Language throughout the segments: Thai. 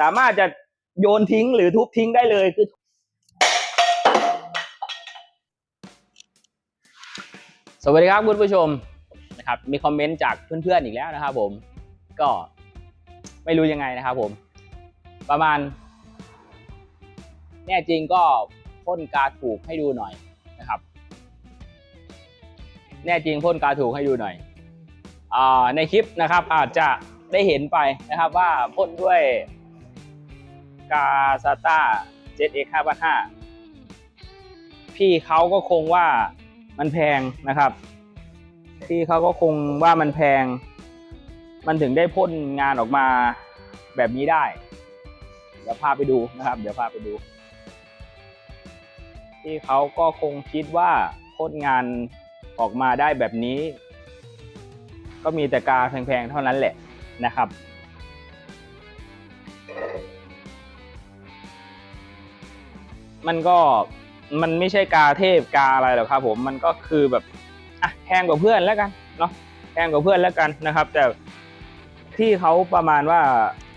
สามารถจะโยนทิ้งหรือทุบทิ้งได้เลยคือ สวัสดีครับคุณผู้ชมนะครับ มีคอมเมนต์จากเพื่อนๆอีกแล้วนะครับผมก็ไม่รู้ยังไงนะครับผม ประมาณ แน่จริงก็พ่นกาถูกให้ดูหน่อยนะครับ แน่จริงพ่นกาถูกให้ดูหน่อยอาในคลิปนะครับอาจจะได้เห็นไปนะครับว่าพ่นด้วย กาซาต้า 7x 5,5พี่เขาก็คงว่ามันแพงนะครับ พี่เขาก็คงว่ามันแพง มันถึงได้พ่นงานออกมาแบบนี้ได้ เดี๋ยวพาไปดูนะครับ เดี๋ยวพาไปดูที่เขาก็คงคิดว่าพ่นงานออกมาได้แบบนี้ ก็มีแต่กาแพงๆเท่านั้นแหละนะครับ มันก็มันไม่ใช่กาเทพกาอะไรหรอกครับผมมันก็คือแบบอะแพงกว่าเพื่อนแล้วกันเนาะแพงกว่าเพื่อนแล้วกันนะครับ แต่ที่เขาประมาณว่า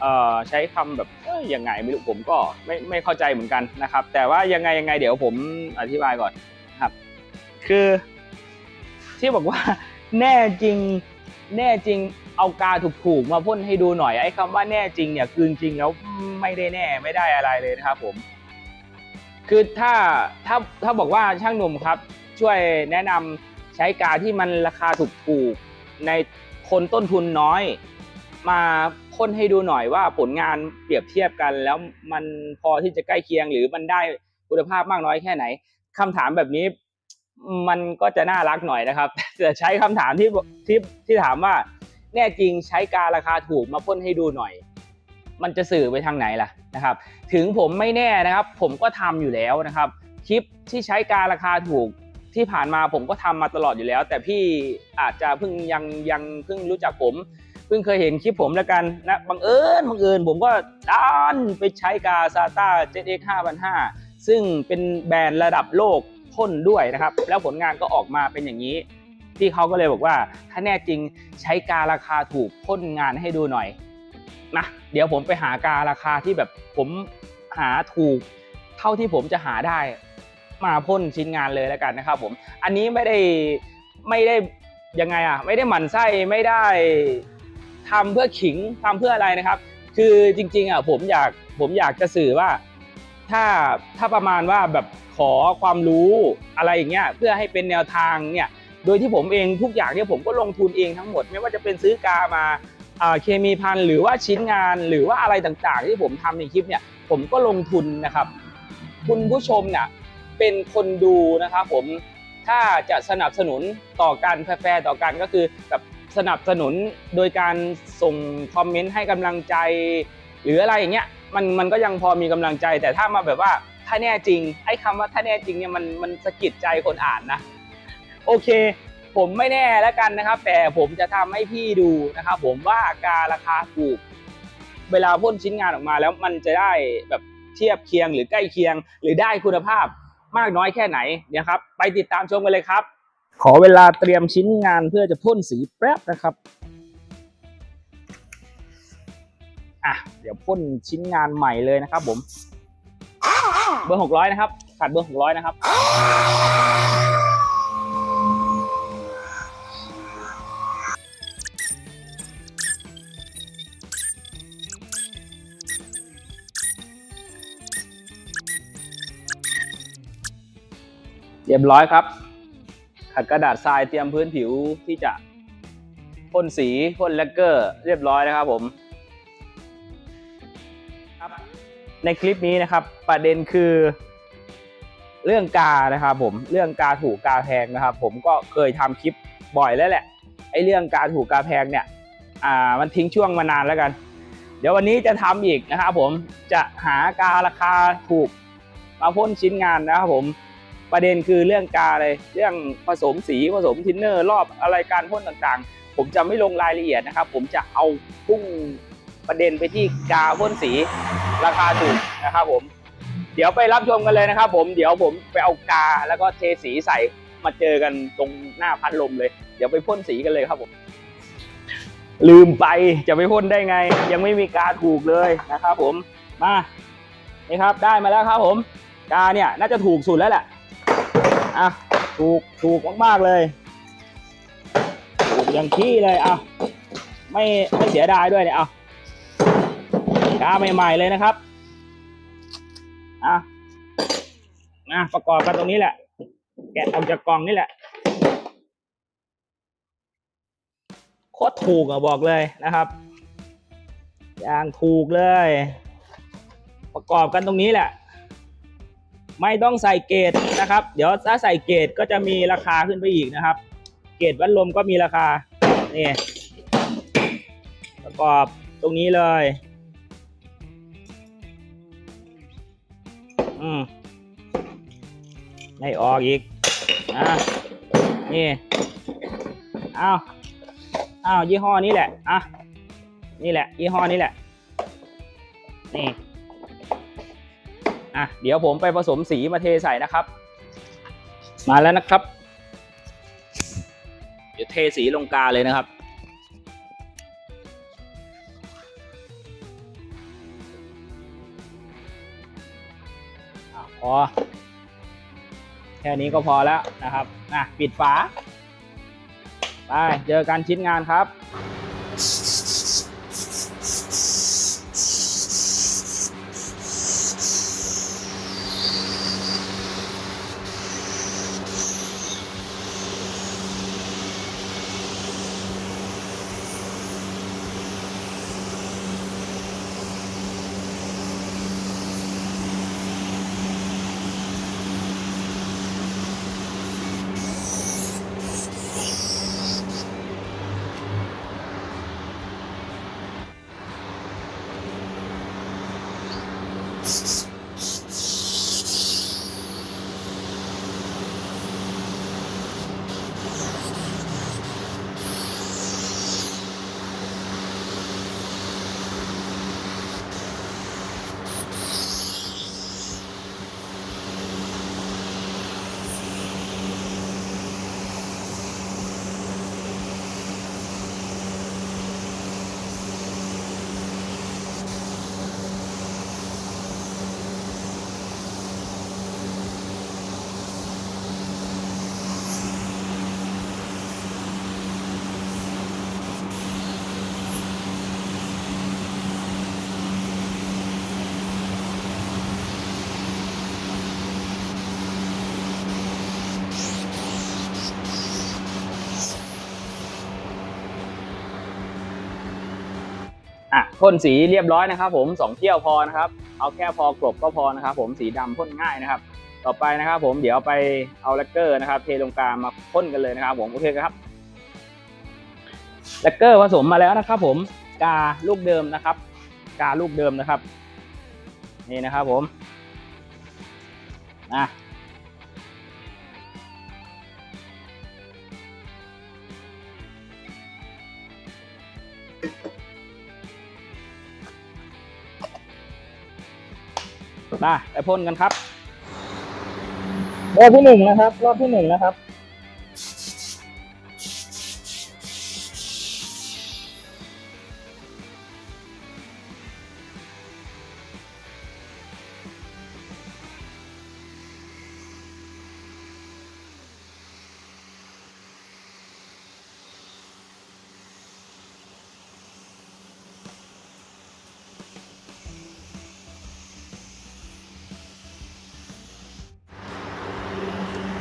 เอ่อใช้คำแบบเอ้ยยังไงไม่รู้ผมก็ไม่ไม่เข้าใจเหมือนกันนะครับ แต่ว่ายังไงยังไงเดี๋ยวผมอธิบายก่อนครับ คือที่บอกว่าแน่จริงแน่จริงเอากาถูกๆมาพ่นให้ดูหน่อยไอ้คำว่าแน่จริงเนี่ยคือจริงแล้วไม่ได้แน่ไม่ได้อะไรเลยนะครับผม คือถ้าถ้าถ้าบอกว่าช่างหนุ่มครับ ช่วยแนะนำใช้กาที่มันราคาถูกๆในคนต้นทุนน้อย มาพ่นให้ดูหน่อยว่าผลงานเปรียบเทียบกัน แล้วมันพอที่จะใกล้เคียงหรือมันได้คุณภาพมากน้อยแค่ไหนคำถามแบบนี้ มันก็จะน่ารักหน่อยนะครับ แต่ใช้คำถามที่ที่ที่ถามว่า แน่จริงใช้การราคาถูกมาพ่นให้ดูหน่อย มันจะสื่อไปทางไหนล่ะนะครับ ถึงผมไม่แน่นะครับ ผมก็ทำอยู่แล้วนะครับ คลิปที่ใช้การราคาถูกที่ผ่านมาผมก็ทำมาตลอดอยู่แล้ว แต่พี่อาจจะเพิ่งยังยังเพิ่งรู้จักผมเพิ่งเคยเห็นคลิปผมแล้วกันนะบังเอิญบังเอิญผมก็ด้านไปใช้กาซาต้า 7x 5,500ซึ่งเป็นแบรนด์ระดับโลกพ่นด้วยนะครับ แล้วผลงานก็ออกมาเป็นอย่างนี้ ที่เขาก็เลยบอกว่า ถ้าแน่จริงใช้การาคาถูกพ่นงานให้ดูหน่อย นะเดี๋ยวผมไปหาการราคาที่แบบผมหาถูกเท่าที่ผมจะหาได้มาพ่นชิ้นงานเลยแล้วกันนะครับผมอันนี้ไม่ได้ไม่ได้ยังไงอะไม่ได้หมั่นไส้ไม่ได้ทำเพื่อขิงทำเพื่ออะไรนะครับ คือจริงๆอะผมอยากผมอยากจะสื่อว่าถ้าถ้าประมาณว่าแบบขอความรู้อะไรอย่างเงี้ยเพื่อให้เป็นแนวทางเนี่ยโดยที่ผมเองทุกอย่างเนี่ยผมก็ลงทุนเองทั้งหมด ไม่ว่าจะเป็นซื้อกามา เคมีพันหรือว่าชิ้นงานหรือว่าอะไรต่างๆ ที่ผมทำในคลิปเนี่ยผมก็ลงทุนนะครับ คุณผู้ชมเนี่ยเป็นคนดูนะครับผมถ้าจะสนับสนุนต่อกันแฟร์ต่อกันก็คือแบบสนับสนุนโดยการส่งคอมเมนต์ให้กำลังใจ หรืออะไรอย่างเงี้ยมันมันก็ยังพอมีกำลังใจ แต่ถ้ามาแบบว่าถ้าแน่จริงไอ้คำว่าถ้าแน่จริงเนี่ยมันมันสะกิดใจคนอ่านนะ โอเค ผมไม่แน่แล้วกันนะครับ แต่ผมจะทำให้พี่ดูนะครับผมว่าการราคาถูก เวลาพ่นชิ้นงานออกมาแล้วมันจะได้แบบเทียบเคียงหรือใกล้เคียง หรือได้คุณภาพมากน้อยแค่ไหนเนี่ยครับ ไปติดตามชมกันเลยครับ ขอเวลาเตรียมชิ้นงานเพื่อจะพ่นสีแป๊บนะครับอะเดี๋ยวพ่นชิ้นงานใหม่เลยนะครับ ผม เบอร์หกร้อยนะครับขาดเบอร์หกร้อยนะครับ รียบร้อยครับ ขัดกระดาษทรายเตรียมพื้นผิวที่จะพ่นสีพ่นแลกเกอร์ เรียบร้อยนะครับผมครับในคลิปนี้นะครับ ประเด็นคือ เรื่องกานะครับผมเรื่องกาถูกกาแพงนะครับ ผมก็เคยทำคลิปบ่อยแล้วแหละไอ้เรื่องกาถูกกาแพงเนี่ยอ่ามันทิ้งช่วงมานานแล้วกัน เดี๋ยววันนี้จะทำอีกนะครับผมจะหาการาคาถูกมาพ่นชิ้นงานนะครับผม ประเด็นคือเรื่องกาเลยเรื่องผสมสีผสมทินเนอร์ รอบอะไรการพ่นต่างๆ ผมจะไม่ลงรายละเอียดนะครับ ผมจะเอาพุ่งประเด็นไปที่กาพ่นสีราคาถูกนะครับผมเดี๋ยวไปรับชมกันเลยนะครับ ผมเดี๋ยวผมไปเอากาแล้วก็เทสีใส่มาเจอกันตรงหน้าพัดลมเลย เดี๋ยวไปพ่นสีกันเลยครับผมลืมไปจะไปพ่นได้ไง ยังไม่มีกาถูกเลยนะครับผมมานี่ครับได้มาแล้วครับผม กาเนี่ยน่าจะถูกสุดแล้วแหละ อะถูกถูกมากๆเลยถูกอย่างที่เลยอะไม่ไม่เสียดายด้วยเนี่ยเอากาใหม่ ๆเลยนะครับอะนะประกอบกันตรงนี้แหละ แกะออกจากกล่องนี่แหละโคตรถูกอะบอกเลยนะครับอย่างถูกเลย ประกอบกันตรงนี้แหละ ไม่ต้องใส่เกตนะครับ เดี๋ยวถ้าใส่เกตก็จะมีราคาขึ้นไปอีกนะครับ เกตวัดลมก็มีราคานี่ประกอบตรงนี้เลยอืมไม่ออกอีกอะนี่อ้าวอ้าวยี่ห้อนี้แหละอะนี่แหละยี่ห้อนี้แหละนี่ อะเดี๋ยวผมไปผสมสีมาเทใส่นะครับ มาแล้วนะครับ เดี๋ยวเทสีลงกาเลยนะครับพอแค่นี้ก็พอแล้วนะครับอะปิดฝา ไป เจอกันชิ้นงานครับ อะพ่นสีเรียบร้อยนะครับ ผมสองเที่ยวพอนะครับ เอาแค่พอกลบก็พอนะครับผมสีดำพ่นง่ายนะครับ ต่อไปนะครับ ผมเดี๋ยวไปเอาแลกเกอร์นะครับ เทลงกลางมาพ่นกันเลยนะครับผมโอเคครับแลกเกอร์ผสมมาแล้วนะครับ ผมกาลูกเดิมนะครับ กาลูกเดิมนะครับ นี่นะครับผมอะ มาไปพ่นกันครับรอบที่หนึ่งนะครับ รอบที่หนึ่งนะครับ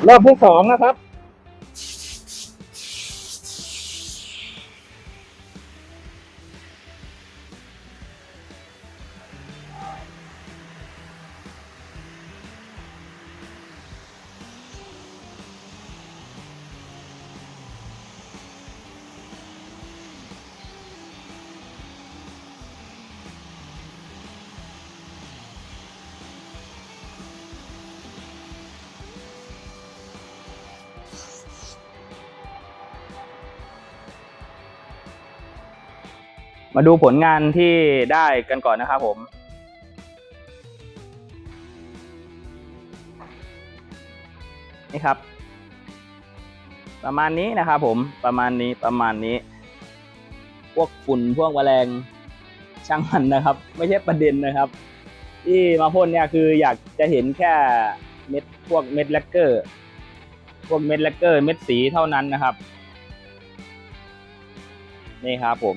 รอบที่สองนะครับ มาดูผลงานที่ได้กันก่อนนะครับผม นี่ครับ ประมาณนี้นะครับผมประมาณนี้ประมาณนี้ พวกฝุ่นพวกแมลงช่างมันนะครับ ไม่ใช่ประเด็นนะครับ ที่มาพ่นเนี่ยคืออยากจะเห็นแค่เม็ดพวกเม็ดแลกเกอร์ พวกเม็ดแลกเกอร์ เม็ดสีเท่านั้นนะครับ นี่ครับผม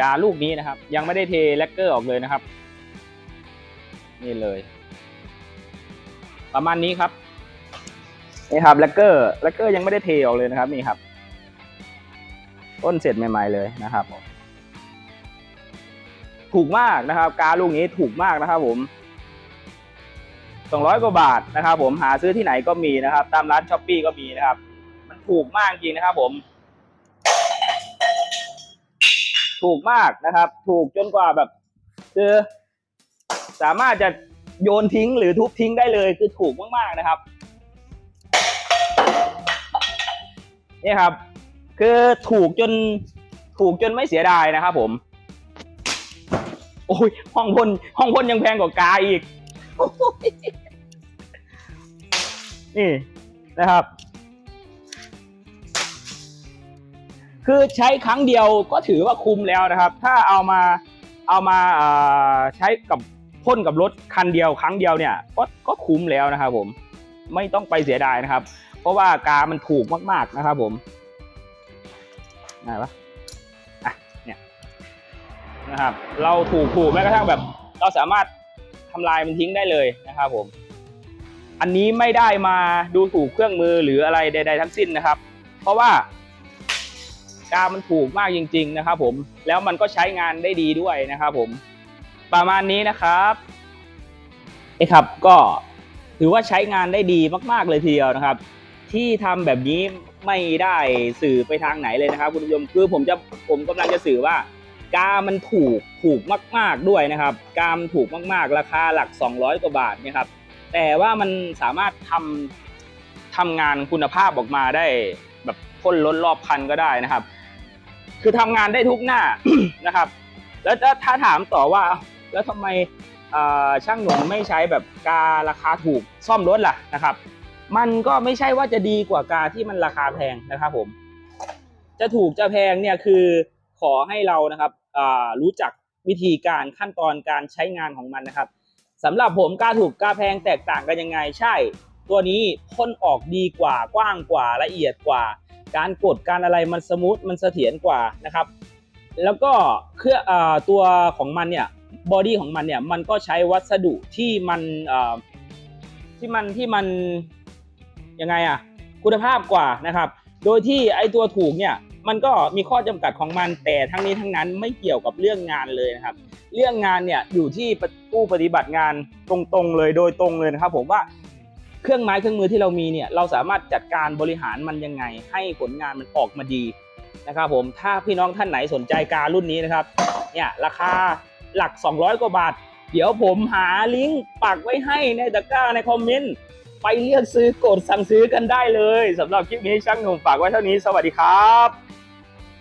กาลูกนี้นะครับ ยังไม่ได้เทแลกเกอร์ออกเลยนะครับ นี่เลย ประมาณนี้ครับนี่ครับแลกเกอร์แลกเกอร์ยังไม่ได้เทออกเลยนะครับนี่ครับ ต้นเสร็จใหม่ ๆ เลยนะครับถูกมากนะครับ กาลูกนี้ถูกมากนะครับ ผมสองร้อยกว่าบาทนะครับ ผมหาซื้อที่ไหนก็มีนะครับ ตามร้านช้อปปีก็มีนะครับ มันถูกมากจริงนะครับ ผม ถูกมากนะครับ ถูกจนกว่าแบบ คือ สามารถจะโยนทิ้งหรือทุบทิ้งได้เลยคือถูกมากๆนะครับนี่ครับ คือถูกจนถูกจนไม่เสียดายนะครับผม โอ้ยห้องพ่นห้องพ่นยังแพงกว่ากาอีกอนี่นะครับ คือใช้ครั้งเดียวก็ถือว่าคุ้มแล้วนะครับ ถ้าเอามาเอามาใช้กับพ่นกับรถคันเดียวครั้งเดียวเนี่ยก็ก็คุ้มแล้วนะครับผมไม่ต้องไปเสียดายนะครับ เพราะว่ากามันถูกมาก ๆนะครับผมไหนวะอะเนี่ยนะครับ เราถูกถูกแม้กระทั่งแบบ เราสามารถทำลายมันทิ้งได้เลยนะครับผม อันนี้ไม่ได้มาดูถูกเครื่องมือหรืออะไรใด ๆ ทั้งสิ้นนะครับ เพราะว่า กามันถูกมากจริง ๆ นะครับผมแล้วมันก็ใช้งานได้ดีด้วยนะครับผมประมาณนี้นะครับนี่ครับก็ถือว่าใช้งานได้ดีมาก ๆ เลยทีเดียวนะครับ ที่ทำแบบนี้ไม่ได้สื่อไปทางไหนเลยนะครับ คุณผู้ชมคือผมจะผมกำลังจะสื่อว่ากามันถูกถูกมาก ๆด้วยนะครับ กามถูกมากๆ ราคาหลัก 200 กว่าบาทนะครับ แต่ว่ามันสามารถทำทำงานคุณภาพออกมาได้ พ่นล้นรอบคันก็ได้นะครับ คือทำงานได้ทุกหน้านะครับ แล้วถ้าถามต่อว่า แล้วทำไมช่างหนุ่มไม่ใช้แบบการาคาถูกซ่อมรถล่ะนะครับ มันก็ไม่ใช่ว่าจะดีกว่ากาที่มันราคาแพงนะครับผม จะถูกจะแพงเนี่ยคือขอให้เรานะครับรู้จักวิธีการขั้นตอนการใช้งานของมันนะครับสำหรับผมกาถูกกาแพงแตกต่างกันยังไงใช่ ตัวนี้พ่นออกดีกว่ากว้างกว่าละเอียดกว่า การกดการอะไรมันสมูทมันเสถียรกว่านะครับ แล้วก็เครื่องตัวของมันเนี่ยบอดี้ของมันเนี่ยมันก็ใช้วัสดุที่มันที่มันที่มันยังไงอะคุณภาพกว่านะครับ โดยที่ไอตัวถูกเนี่ยมันก็มีข้อจำกัดของมันแต่ทั้งนี้ทั้งนั้นไม่เกี่ยวกับเรื่องงานเลยนะครับ เรื่องงานเนี่ยอยู่ที่ผู้ปฏิบัติงานตรงๆเลยโดยตรงเลยนะครับ ผมว่า เครื่องไม้เครื่องมือที่เรามีเนี่ยเราสามารถจัดการบริหารมันยังไง ให้ผลงานมันออกมาดีนะครับผมถ้าพี่น้องท่านไหนสนใจการรุ่นนี้นะครับเนี่ยราคาหลัก 200 กว่าบาท เดี๋ยวผมหาลิงก์ปักไว้ให้ในตะกร้าในคอมเมนต์ไปเลือกซื้อกดสั่งซื้อกันได้เลยสำหรับคลิปนี้ช่างหนุ่มฝากไว้เท่านี้สวัสดีครับ